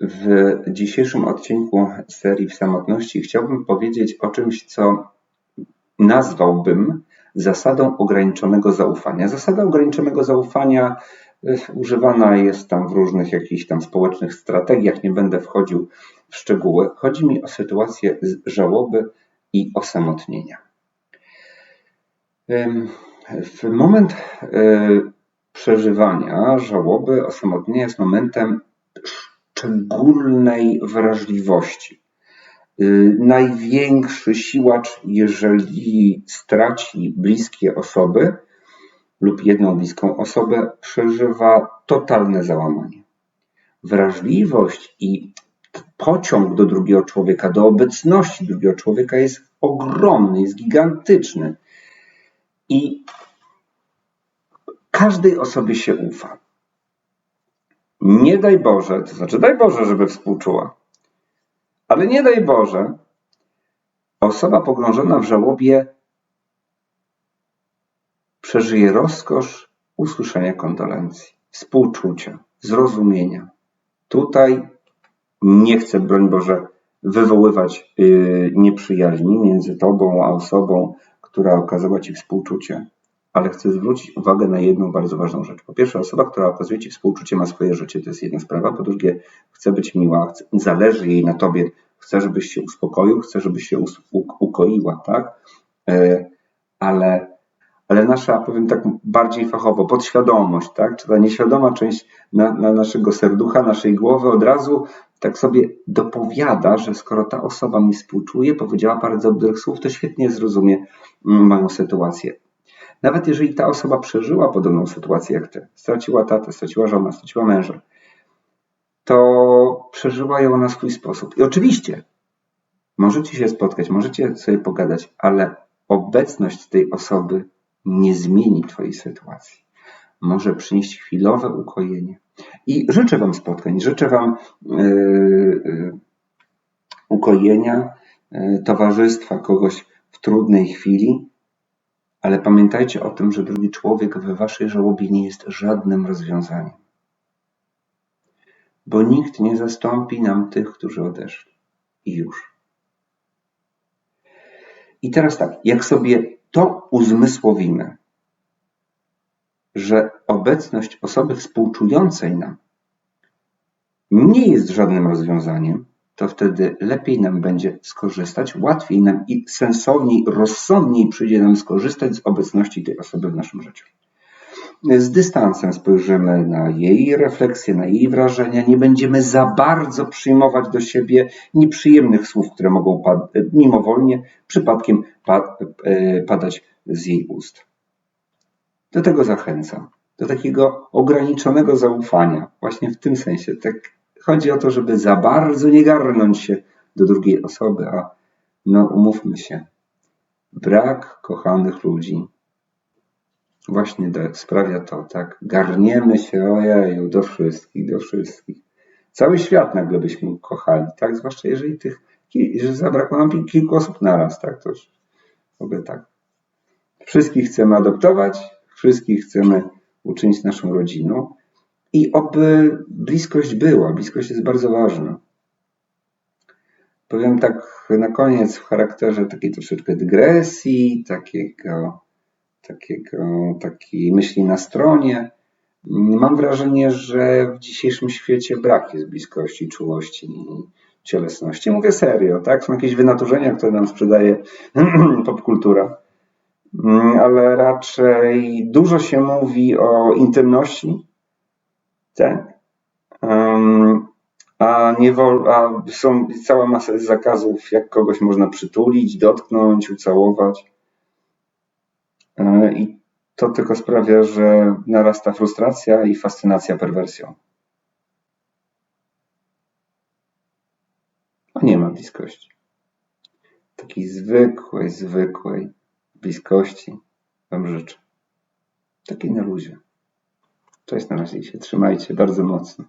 W dzisiejszym odcinku serii w samotności chciałbym powiedzieć o czymś, co nazwałbym zasadą ograniczonego zaufania. Zasada ograniczonego zaufania y, używana jest tam w różnych jakichś tam społecznych strategiach, nie będę wchodził w szczegóły. Chodzi mi o sytuację żałoby i osamotnienia. W moment y, przeżywania żałoby, osamotnienia jest momentem szczególnej wrażliwości. Y, największy siłacz, jeżeli straci bliskie osoby lub jedną bliską osobę, przeżywa totalne załamanie. Wrażliwość i pociąg do drugiego człowieka, do obecności drugiego człowieka jest ogromny, jest gigantyczny. I każdej osobie się ufa. Nie daj Boże, to znaczy daj Boże, żeby współczuła, ale nie daj Boże, osoba pogrążona w żałobie przeżyje rozkosz usłyszenia kondolencji, współczucia, zrozumienia. Tutaj nie chcę, broń Boże, wywoływać yy, nieprzyjaźni między tobą a osobą, która okazała ci współczucie ale chcę zwrócić uwagę na jedną bardzo ważną rzecz. Po pierwsze, osoba, która okazuje Ci współczucie, ma swoje życie, to jest jedna sprawa. Po drugie, chce być miła, chce, zależy jej na Tobie, chce, żebyś się uspokoił, chce, żebyś się ukoiła, tak? E, ale, ale nasza, powiem tak bardziej fachowo, podświadomość, tak? Czy ta nieświadoma część na, na naszego serducha, naszej głowy od razu tak sobie dopowiada, że skoro ta osoba mi współczuje, powiedziała parę dobrych słów, to świetnie zrozumie mm, moją sytuację. Nawet jeżeli ta osoba przeżyła podobną sytuację jak ty, straciła tatę, straciła żonę, straciła męża, to przeżyła ją na swój sposób. I oczywiście możecie się spotkać, możecie sobie pogadać, ale obecność tej osoby nie zmieni Twojej sytuacji. Może przynieść chwilowe ukojenie. I życzę Wam spotkań, życzę Wam yy, yy, ukojenia, yy, towarzystwa kogoś w trudnej chwili, ale pamiętajcie o tym, że drugi człowiek we waszej żałobie nie jest żadnym rozwiązaniem. Bo nikt nie zastąpi nam tych, którzy odeszli. I już. I teraz tak, jak sobie to uzmysłowimy, że obecność osoby współczującej nam nie jest żadnym rozwiązaniem, to wtedy lepiej nam będzie skorzystać, łatwiej nam i sensowniej, rozsądniej przyjdzie nam skorzystać z obecności tej osoby w naszym życiu. Z dystansem spojrzymy na jej refleksje, na jej wrażenia, nie będziemy za bardzo przyjmować do siebie nieprzyjemnych słów, które mogą mimowolnie, przypadkiem e, padać z jej ust. Do tego zachęcam, do takiego ograniczonego zaufania, właśnie w tym sensie, tak Chodzi o to, żeby za bardzo nie garnąć się do drugiej osoby, a no umówmy się, brak kochanych ludzi właśnie sprawia to, tak? Garniemy się, ojeju, do wszystkich, do wszystkich. Cały świat nagle byśmy kochali, tak? Zwłaszcza jeżeli tych, że zabrakło nam kilku osób naraz, tak? To już w ogóle tak. Wszystkich chcemy adoptować, wszystkich chcemy uczynić naszą rodziną, i oby bliskość była. Bliskość jest bardzo ważna. Powiem tak na koniec w charakterze takiej troszeczkę dygresji, takiego, takiego, takiej myśli na stronie. Mam wrażenie, że w dzisiejszym świecie brak jest bliskości, czułości i cielesności. Mówię serio, tak? Są jakieś wynaturzenia, które nam sprzedaje popkultura, ale raczej dużo się mówi o intymności, tak? Um, a, nie wol, a są cała masa zakazów, jak kogoś można przytulić, dotknąć, ucałować. E, I to tylko sprawia, że narasta frustracja i fascynacja perwersją. A nie ma bliskości. Takiej zwykłej, zwykłej bliskości Wam życzę. Takiej na luzie. Cześć na razie się trzymajcie bardzo mocno.